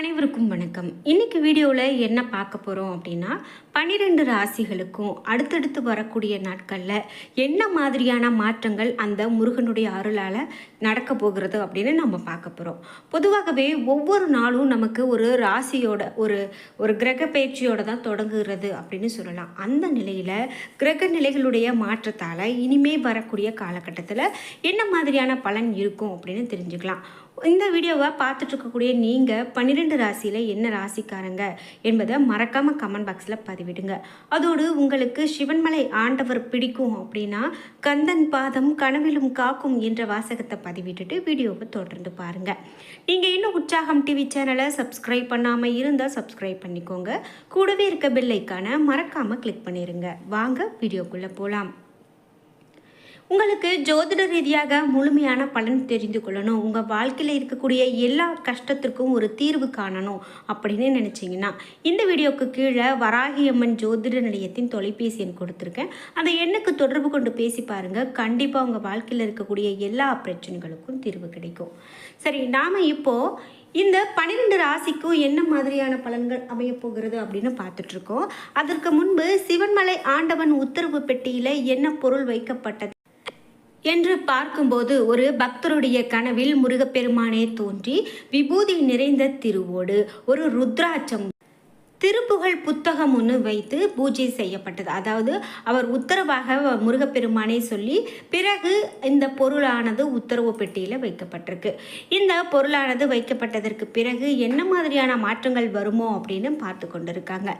அனைவருக்கும் வணக்கம். இன்னைக்கு வீடியோவில் என்ன பார்க்க போகிறோம் அப்படின்னா பன்னிரெண்டு ராசிகளுக்கும் அடுத்தடுத்து வரக்கூடிய நாட்களில் என்ன மாதிரியான மாற்றங்கள் அந்த முருகனுடைய அருளால் நடக்க போகிறது அப்படின்னு நம்ம பார்க்க போகிறோம் பொதுவாகவே ஒவ்வொரு நாளும் நமக்கு ஒரு ராசியோட ஒரு ஒரு கிரக பயிற்சியோட தான் தொடங்குகிறது அப்படின்னு சொல்லலாம். அந்த நிலையில் கிரக நிலைகளுடைய மாற்றத்தால் இனிமே வரக்கூடிய காலகட்டத்தில் என்ன மாதிரியான பலன் இருக்கும் அப்படின்னு தெரிஞ்சுக்கலாம். இந்த வீடியோவை பார்த்துட்டு இருக்கக்கூடிய நீங்கள் பன்னிரெண்டு ராசியில் என்ன ராசிக்காரங்க என்பதை மறக்காமல் கமெண்ட் பாக்ஸில் பதிவிடுங்க. அதோடு உங்களுக்கு சிவன்மலை ஆண்டவர் பிடிக்கும் அப்படின்னா கந்தன் பாதம் கனவிலும் காக்கும் என்ற வாசகத்தை பதிவிட்டுட்டு வீடியோவை தொடர்ந்து பாருங்கள் நீங்கள் இன்னும் உற்சாகம் டிவி சேனலை சப்ஸ்கிரைப் பண்ணாமல் இருந்தால் சப்ஸ்கிரைப் பண்ணிக்கோங்க. கூடவே இருக்க பெல்லைக்கான மறக்காமல் கிளிக் பண்ணிடுங்க வாங்க வீடியோக்குள்ளே போகலாம் உங்களுக்கு ஜோதிட ரீதியாக முழுமையான பலன் தெரிந்து கொள்ளணும். உங்கள் வாழ்க்கையில் இருக்கக்கூடிய எல்லா கஷ்டத்திற்கும் ஒரு தீர்வு காணணும் அப்படின்னு நினச்சிங்கன்னா இந்த வீடியோக்கு கீழே வராகியம்மன் ஜோதிட நிலையத்தின் தொலைபேசி எண் கொடுத்துருக்கேன். அந்த எண்ணுக்கு தொடர்பு கொண்டு பேசி பாருங்கள் கண்டிப்பாக உங்கள் வாழ்க்கையில் இருக்கக்கூடிய எல்லா பிரச்சனைகளுக்கும் தீர்வு கிடைக்கும். சரி நாம் இப்போது இந்த பன்னிரெண்டு ராசிக்கும் என்ன மாதிரியான பலன்கள் அமையப் போகிறது அப்படின்னு பார்த்துட்ருக்கோம் அதற்கு முன்பு சிவன்மலை ஆண்டவன் உத்தரவு பெட்டியில் என்ன பொருள் வைக்கப்பட்டது என்று பார்க்கும்போது ஒரு பக்தருடைய கனவில் முருகப்பெருமானே தோன்றி விபூதி நிறைந்த திருவோடு ஒரு ருத்ராட்சம் திருப்புகழ் புத்தகம் ஒன்று வைத்து பூஜை செய்யப்பட்டது. அதாவது அவர் உத்தரவாக முருகப்பெருமானை சொல்லி பிறகு இந்த பொருளானது உத்தரவு பெட்டியில் வைக்கப்பட்டிருக்கு. இந்த பொருளானது வைக்கப்பட்டதற்கு பிறகு என்ன மாதிரியான மாற்றங்கள் வருமோ அப்படின்னு பார்த்து கொண்டிருக்காங்க.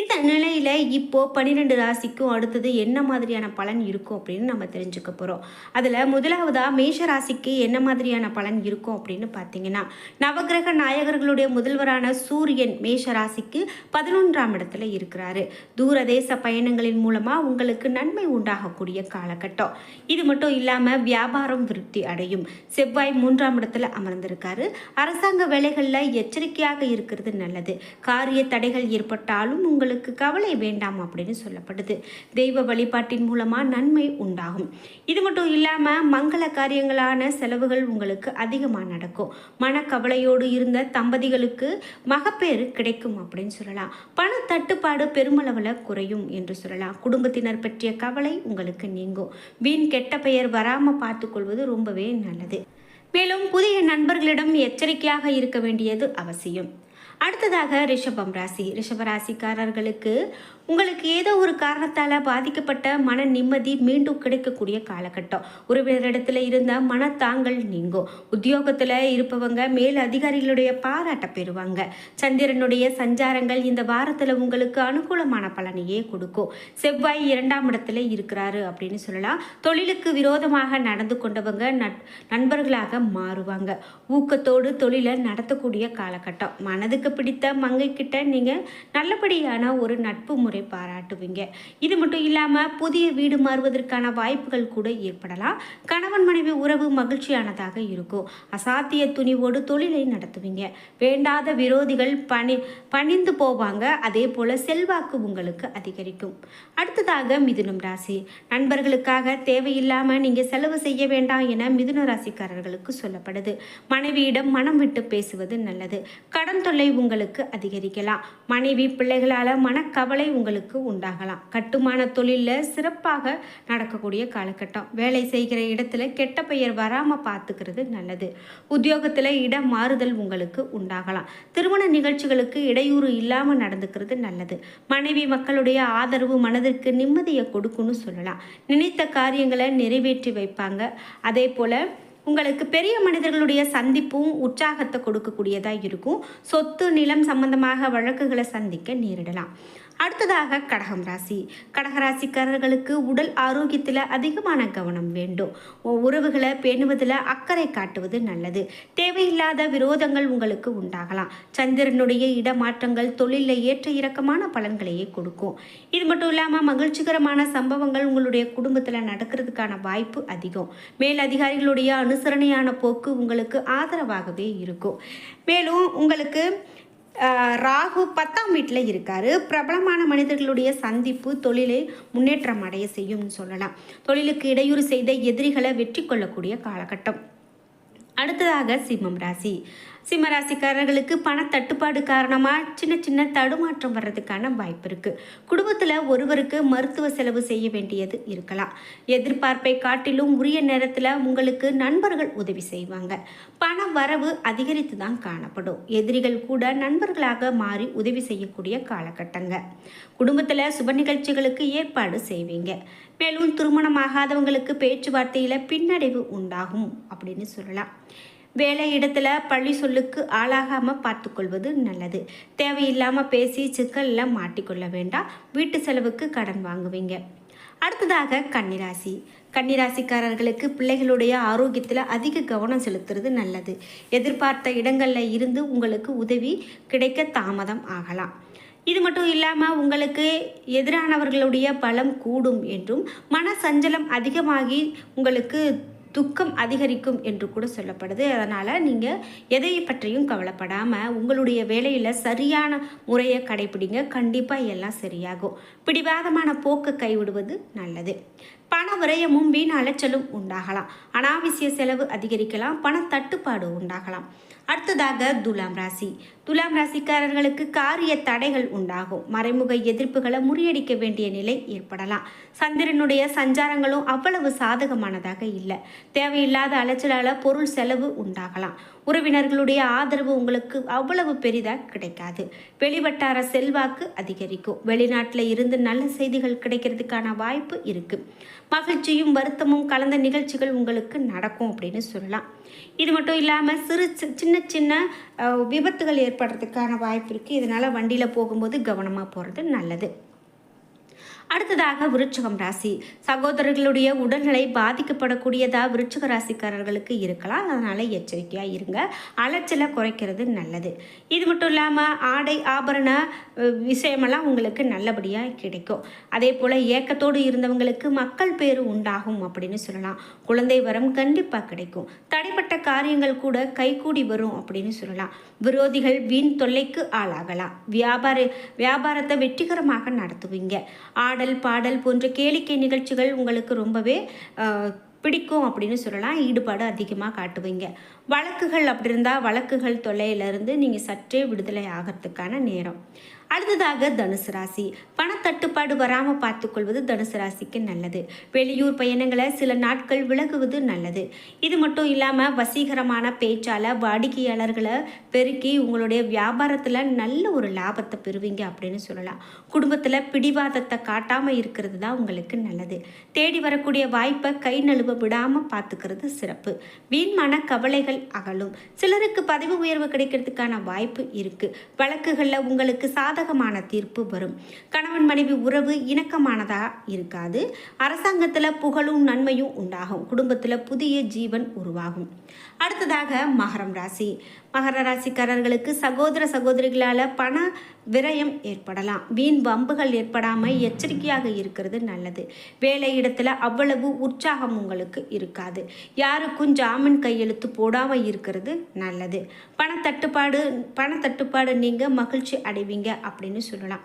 இந்த நிலையில் இப்போ பன்னிரெண்டு ராசிக்கும் அடுத்தது என்ன மாதிரியான பலன் இருக்கும் அப்படின்னு நம்ம தெரிஞ்சுக்க போகிறோம் அதில் முதலாவதாக மேஷ ராசிக்கு என்ன மாதிரியான பலன் இருக்கும் அப்படின்னு பார்த்தீங்கன்னா நவகிரக நாயகர்களுடைய முதல்வரான சூரியன் மேஷ ராசிக்கு பதினொன்றாம் இடத்துல இருக்கிறாரு. தூரதேச பயணங்களின் மூலமா உங்களுக்கு நன்மை உண்டாகக்கூடிய காலகட்டம். இது மட்டும் இல்லாம வியாபாரம் விருத்தி அடையும். செவ்வாய் மூன்றாம் இடத்துல அமர்ந்திருக்காரு. அரசாங்க வேலைகளில் எச்சரிக்கையாக இருக்கிறது நல்லது. காரிய தடைகள் ஏற்பட்டாலும் உங்களுக்கு கவலை வேண்டாம் அப்படின்னு சொல்லப்படுது. தெய்வ வழிபாட்டின் மூலமா நன்மை உண்டாகும். இது மட்டும் இல்லாம மங்கள காரியங்களான செலவுகள் உங்களுக்கு அதிகமாக நடக்கும். மனக்கவலையோடு இருந்த தம்பதிகளுக்கு மகப்பேறு கிடைக்கும் அப்படின்னு சொல்லலாம். பண தட்டுப்பாடு பெருமளவில் குறையும் என்று சொல்லலாம். குடும்பத்தினர் பற்றிய கவலை உங்களுக்கு நீங்கும். வீண் கெட்ட பெயர் வராமல் பார்த்துக்கொள்வது ரொம்பவே நல்லது. மேலும் புதிய நண்பர்களிடம் எச்சரிக்கையாக இருக்க வேண்டியது அவசியம். அடுத்ததாக ரிஷபம் ராசி. ரிஷபராசிக்காரர்களுக்கு உங்களுக்கு ஏதோ ஒரு காரணத்தால் பாதிக்கப்பட்ட மன நிம்மதி மீண்டும் கிடைக்கக்கூடிய காலகட்டம். உறவினரிடத்தில் இருந்த மனத்தாங்கள் நீங்கும். உத்தியோகத்தில் இருப்பவங்க மேல் அதிகாரிகளுடைய பாராட்ட பெறுவாங்க. சந்திரனுடைய சஞ்சாரங்கள் இந்த வாரத்தில் உங்களுக்கு அனுகூலமான பலனையே கொடுக்கும். செவ்வாய் இரண்டாம் இடத்துல இருக்கிறாரு அப்படின்னு சொல்லலாம். தொழிலுக்கு விரோதமாக நடந்து கொண்டவங்க நட் நண்பர்களாக மாறுவாங்க. ஊக்கத்தோடு தொழிலை நடத்தக்கூடிய காலகட்டம். மனதுக்கு பிடித்த மங்கை கிட்ட நீங்கள் நல்லபடியான ஒரு நட்பு முறை பாராட்டுவீங்க. இது மட்டும் இல்லாமல் புதிய வீடு மாறுவதற்கான வாய்ப்புகள் கூட ஏற்படலாம். கணவன் மனைவி உறவு மகிழ்ச்சியானதாக இருக்கும். அசாத்திய துணிவோடு தொழிலை நடத்துவீங்க. வேண்டாத விரோதிகள் பணி பணிந்து போவாங்க. அதே போல் செல்வாக்கு உங்களுக்கு அதிகரிக்கும். அடுத்ததாக மிதுனம் ராசி. நண்பர்களுக்காக தேவையில்லாமல் நீங்கள் செலவு செய்ய வேண்டாம் என மிதுன ராசிக்காரர்களுக்கு சொல்லப்படுது. மனைவியிடம் மனம் விட்டு பேசுவது நல்லது. கடன் தொல்லை உங்களுக்கு அதிகரிக்கலாம். மனைவி பிள்ளைகளால் மனக்கவலை உங்களுக்கு உண்டாகலாம். கட்டுமான தொழிலில் சிறப்பாக நடக்கக்கூடிய காலகட்டம். வேலை செய்கிற இடத்துல கெட்ட பெயர் வராமல் பார்த்துக்கிறது நல்லது. உத்தியோகத்தில் இடம் மாறுதல் உங்களுக்கு உண்டாகலாம். திருமண நிகழ்ச்சிகளுக்கு இடையூறு இல்லாமல் நடந்துக்கிறது நல்லது. மனைவி மக்களுடைய ஆதரவு மனதிற்கு நிம்மதியை கொடுக்குன்னு சொல்லலாம். நினைத்த காரியங்களை நிறைவேற்றி வைப்பாங்க. அதே போல் உங்களுக்கு பெரிய மனிதர்களுடைய சந்திப்பும் உற்சாகத்தை கொடுக்கக்கூடியதாக இருக்கும். சொத்து நிலம் சம்பந்தமாக வழக்குகளை சந்திக்க நேரிடலாம். அடுத்ததாக கடகம் ராசி. கடகராசிக்காரர்களுக்கு உடல் ஆரோக்கியத்தில் அதிகமான கவனம் வேண்டும். உறவுகளை பேணுவதில் அக்கறை காட்டுவது நல்லது. தேவையில்லாத விரோதங்கள் உங்களுக்கு உண்டாகலாம். சந்திரனுடைய இடமாற்றங்கள் தொழிலில் ஏற்ற இறக்கமான பலன்களையே கொடுக்கும். இது மட்டும் இல்லாமல் மகிழ்ச்சிகரமான சம்பவங்கள் உங்களுடைய குடும்பத்தில் நடக்கிறதுக்கான வாய்ப்பு அதிகம். மேல் அதிகாரிகளுடைய அனுசரணையான போக்கு உங்களுக்கு ஆதரவாகவே இருக்கும். மேலும் உங்களுக்கு ராகு பத்தாம் வீட்டில் இருக்கார். பிரபலமான மனிதர்களுடைய சந்திப்பு தொழிலை முன்னேற்றம் அடைய செய்யும்னு சொல்லலாம். தொழிலுக்கு இடையூறு செய்த எதிரிகளை வெற்றி கொள்ளக்கூடிய காலகட்டம். அடுத்ததாக சிம்மம் ராசி. சிம்மராசிக்காரர்களுக்கு பண தட்டுப்பாடு காரணமாக சின்ன சின்ன தடுமாற்றம் வர்றதுக்கான வாய்ப்பு இருக்குது குடும்பத்தில் ஒருவருக்கு மருத்துவ செலவு செய்ய வேண்டியது இருக்கலாம். எதிர்பார்ப்பை காட்டிலும் உரிய நேரத்தில் உங்களுக்கு நண்பர்கள் உதவி செய்வாங்க. பண வரவு அதிகரித்து தான் காணப்படும். எதிரிகள் கூட நண்பர்களாக மாறி உதவி செய்யக்கூடிய காலகட்டங்க. குடும்பத்தில் சுப நிகழ்ச்சிகளுக்கு ஏற்பாடு செய்வீங்க. மேலும் திருமணமாகாதவங்களுக்கு பேச்சுவார்த்தையில் பின்னடைவு உண்டாகும் அப்படின்னு சொல்லலாம். வேலை இடத்துல பள்ளி சொல்லுக்கு ஆளாகாமல் பார்த்துக்கொள்வது நல்லது. தேவையில்லாமல் பேசி சிக்கலில் மாட்டிக்கொள்ள வேண்டாம். வீட்டு செலவுக்கு கடன் வாங்குவீங்க. அடுத்ததாக கன்னிராசி. கன்னிராசிக்காரர்களுக்கு பிள்ளைகளுடைய ஆரோக்கியத்தில் அதிக கவனம் செலுத்துறது நல்லது. எதிர்பார்த்த இடங்களில் இருந்து உங்களுக்கு உதவி கிடைக்க தாமதம் ஆகலாம். இது மட்டும் இல்லாமல் உங்களுக்கு எதிரானவர்களுடைய பலம் கூடும் என்றும் மன சஞ்சலம் அதிகமாகி உங்களுக்கு துக்கம் அதிகரிக்கும் என்று கூட சொல்லப்படுது. அதனால் நீங்கள் எதை பற்றியும் கவலைப்படாமல் உங்களுடைய வேலையில் சரியான முறையை கடைபிடிங்க. கண்டிப்பாக எல்லாம் சரியாகும். பிடிவாதமான போக்கை கைவிடுவது நல்லது. பண விரயமும் வீண் அலைச்சலும் உண்டாகலாம். அனாவசிய செலவு அதிகரிக்கலாம். பண தட்டுப்பாடு உண்டாகலாம். அடுத்ததாக துலாம் ராசி. துலாம் ராசிக்காரர்களுக்கு காரிய தடைகள் உண்டாகும். மறைமுக எதிர்ப்புகளை முறியடிக்க வேண்டிய நிலை ஏற்படலாம். சந்திரனுடைய சஞ்சாரங்களும் அவ்வளவு சாதகமானதாக இல்லை. தேவையில்லாத அலைச்சலால் பொருள் செலவு உண்டாகலாம். உறவினர்களுடைய ஆதரவு உங்களுக்கு அவ்வளவு பெரிதாக கிடைக்காது. வெளிவட்டார செல்வாக்கு அதிகரிக்கும். வெளிநாட்டில் இருந்து நல்ல செய்திகள் கிடைக்கிறதுக்கான வாய்ப்பு இருக்குது மகிழ்ச்சியும் வருத்தமும் கலந்த நிகழ்ச்சிகள் உங்களுக்கு நடக்கும் அப்படின்னு சொல்லலாம். இது மட்டும் இல்லாமல் சிறு சின்ன சின்ன விபத்துகள் ஏற்படுறதுக்கான வாய்ப்பு இருக்குது இதனால் வண்டியில் போகும்போது கவனமாக போகிறது நல்லது. அடுத்ததாக விருச்சகம் ராசி. சகோதரர்களுடைய உடல்நிலை பாதிக்கப்படக்கூடியதாக விருச்சக ராசிக்காரர்களுக்கு இருக்கலாம். அதனால் எச்சரிக்கையாக இருங்க. அலைச்சலை குறைக்கிறது நல்லது. இது மட்டும் இல்லாமல் ஆடை ஆபரண விஷயமெல்லாம் உங்களுக்கு நல்லபடியாக கிடைக்கும். அதே போல் ஏக்கத்தோடு இருந்தவங்களுக்கு மக்கள் பேர் உண்டாகும் அப்படின்னு சொல்லலாம். குழந்தை வரம் கண்டிப்பாக கிடைக்கும். தடைப்பட்ட காரியங்கள் கூட கைகூடி வரும் அப்படின்னு சொல்லலாம். விரோதிகள் வீண் தொல்லைக்கு ஆளாகலாம். வியாபார வியாபாரத்தை வெற்றிகரமாக நடத்துவீங்க. ஆடை ஆடல் பாடல் போன்ற கேளிக்கை நிகழ்ச்சிகள் உங்களுக்கு ரொம்பவே பிடிக்கும் அப்படின்னு சொல்லலாம். ஈடுபாடு அதிகமாக காட்டுவீங்க. வழக்குகள் அப்படி இருந்தால் வழக்குகள் தொல்லையிலேருந்து நீங்கள் சற்றே விடுதலை ஆகிறதுக்கான நேரம். அடுத்ததாக தனுசு ராசி. பணத்தட்டுப்பாடு வராமல் பார்த்துக்கொள்வது தனுசு ராசிக்கு நல்லது. வெளியூர் பயணங்களை சில நாட்கள் விலகுவது நல்லது. இது மட்டும் இல்லாமல் வசீகரமான பேச்சால் வாடிக்கையாளர்களை பெருக்கி உங்களுடைய வியாபாரத்தில் நல்ல ஒரு லாபத்தை பெறுவீங்க அப்படின்னு சொல்லலாம். குடும்பத்தில் பிடிவாதத்தை காட்டாமல் இருக்கிறது தான் உங்களுக்கு நல்லது. தேடி வரக்கூடிய வாய்ப்பை கை நழுவ விடாமல் பார்த்துக்கிறது சிறப்பு. வீண்மான கவலைகள் அகலும். சிலருக்கு பதவி உயர்வு கிடைக்கிறதுக்கான வாய்ப்பு இருக்குது வழக்குகளில் உங்களுக்கு சாத சாதகமான தீர்ப்பு வரும். கணவன் மனைவி உறவு இணக்கமானதாக இருக்காது. அரசாங்கத்தில் புகழும் நன்மையும் உண்டாகும். குடும்பத்தில் புதிய ஜீவன் உருவாகும். அடுத்ததாக மகரம் ராசி. மகர ராசிக்காரர்களுக்கு சகோதர சகோதரிகளால் பண விரயம் ஏற்படலாம். வீண் வம்புகள் ஏற்படாமல் எச்சரிக்கையாக இருக்கிறது நல்லது. வேலை இடத்துல அவ்வளவு உற்சாகம் உங்களுக்கு இருக்காது. யாருக்கும் ஜாமீன் கையெழுத்து போடாமல் இருக்கிறது நல்லது. பணத்தட்டுப்பாடு பணத்தட்டுப்பாடு நீங்கள் மகிழ்ச்சி அடைவீங்க அப்படின்னு சொல்லலாம்.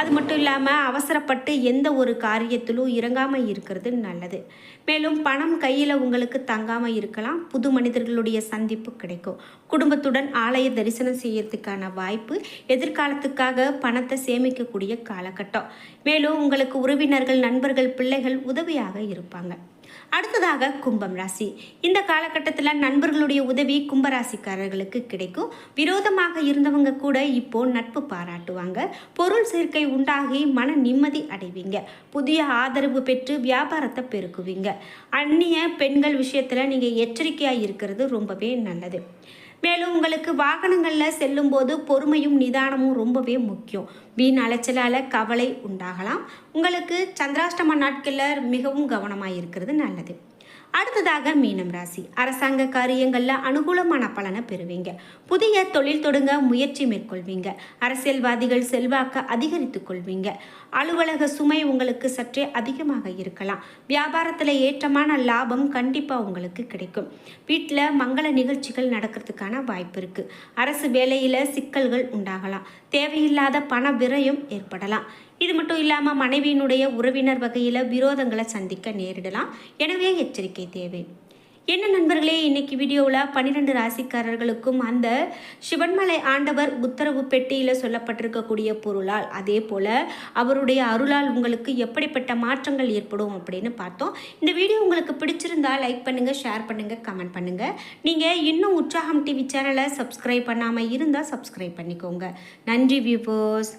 அது மட்டும் இல்லாமல் அவசரப்பட்டு எந்த ஒரு காரியத்திலும் இறங்காமல் இருக்கிறது நல்லது. மேலும் பணம் கையில் உங்களுக்கு தங்காமல் இருக்கலாம். புது மனிதர்களுடைய சந்திப்பு கிடைக்கும். குடும்பத்துடன் ஆலய தரிசனம் செய்யறதுக்கான வாய்ப்பு எதிர்காலத்துக்காக பணத்தை சேமிக்கக்கூடிய காலகட்டம். மேலும் உங்களுக்கு உறவினர்கள் நண்பர்கள் பிள்ளைகள் உதவியாக இருப்பாங்க. அடுத்ததாக கும்பம் ராசி. இந்த காலகட்டத்தில் நண்பர்களுடைய உதவி கும்பராசிக்காரர்களுக்கு கிடைக்கும். விரோதமாக இருந்தவங்க கூட இப்போ நட்பு பாராட்டுவாங்க. பொருள் சேர்க்கை உண்டாகி மன நிம்மதி அடைவீங்க. புதிய ஆதரவு பெற்று வியாபாரத்தை பெருக்குவீங்க. அந்நிய பெண்கள் விஷயத்தில் நீங்கள் எச்சரிக்கையாக இருக்கிறது ரொம்பவே நல்லது. மேலும் உங்களுக்கு வாகனங்களில் செல்லும்போது பொறுமையும் நிதானமும் ரொம்பவே முக்கியம். வீண் அலைச்சலால் கவலை உண்டாகலாம். உங்களுக்கு சந்திராஷ்டம நாட்களில் மிகவும் கவனமாக இருக்கிறது நல்லது. அடுத்ததாக மீனம் ராசி. அரசாங்க காரியங்களில் அனுகூலமான பலனை பெறுவீங்க. புதிய தொழில் தொடங்க முயற்சி மேற்கொள்வீங்க. அரசியல்வாதிகள் செல்வாக்க அதிகரித்துக் கொள்வீங்க. அலுவலக சுமை உங்களுக்கு சற்றே அதிகமாக இருக்கலாம். வியாபாரத்தில் ஏற்றமான லாபம் கண்டிப்பாக உங்களுக்கு கிடைக்கும். வீட்டில் மங்கள நிகழ்ச்சிகள் நடக்கிறதுக்கான வாய்ப்பு இருக்குது அரசு வேலையில் சிக்கல்கள் உண்டாகலாம். தேவையில்லாத பண விரயம் ஏற்படலாம். இது மட்டும் இல்லாமல் மனைவியினுடைய உறவினர் வகையில் விரோதங்களை சந்திக்க நேரிடலாம். எனவே எச்சரிக்கை தேவை. என்ன நண்பர்களே இன்னைக்கு வீடியோவில் பன்னிரெண்டு ராசிக்காரர்களுக்கும் அந்த சிவன்மலை ஆண்டவர் உத்தரவு பெட்டியில் சொல்லப்பட்டிருக்கக்கூடிய பொருளால் அதே போல் அவருடைய அருளால் உங்களுக்கு எப்படிப்பட்ட மாற்றங்கள் ஏற்படும் அப்படின்னு பார்த்தோம். இந்த வீடியோ உங்களுக்கு பிடிச்சிருந்தா லைக் பண்ணுங்கள் ஷேர் பண்ணுங்கள் கமெண்ட் பண்ணுங்கள் நீங்கள் இன்னும் உற்சாகம் டிவி சேனலை சப்ஸ்கிரைப் பண்ணாமல் இருந்தால் சப்ஸ்கிரைப் பண்ணிக்கோங்க. நன்றி வியூபோஸ்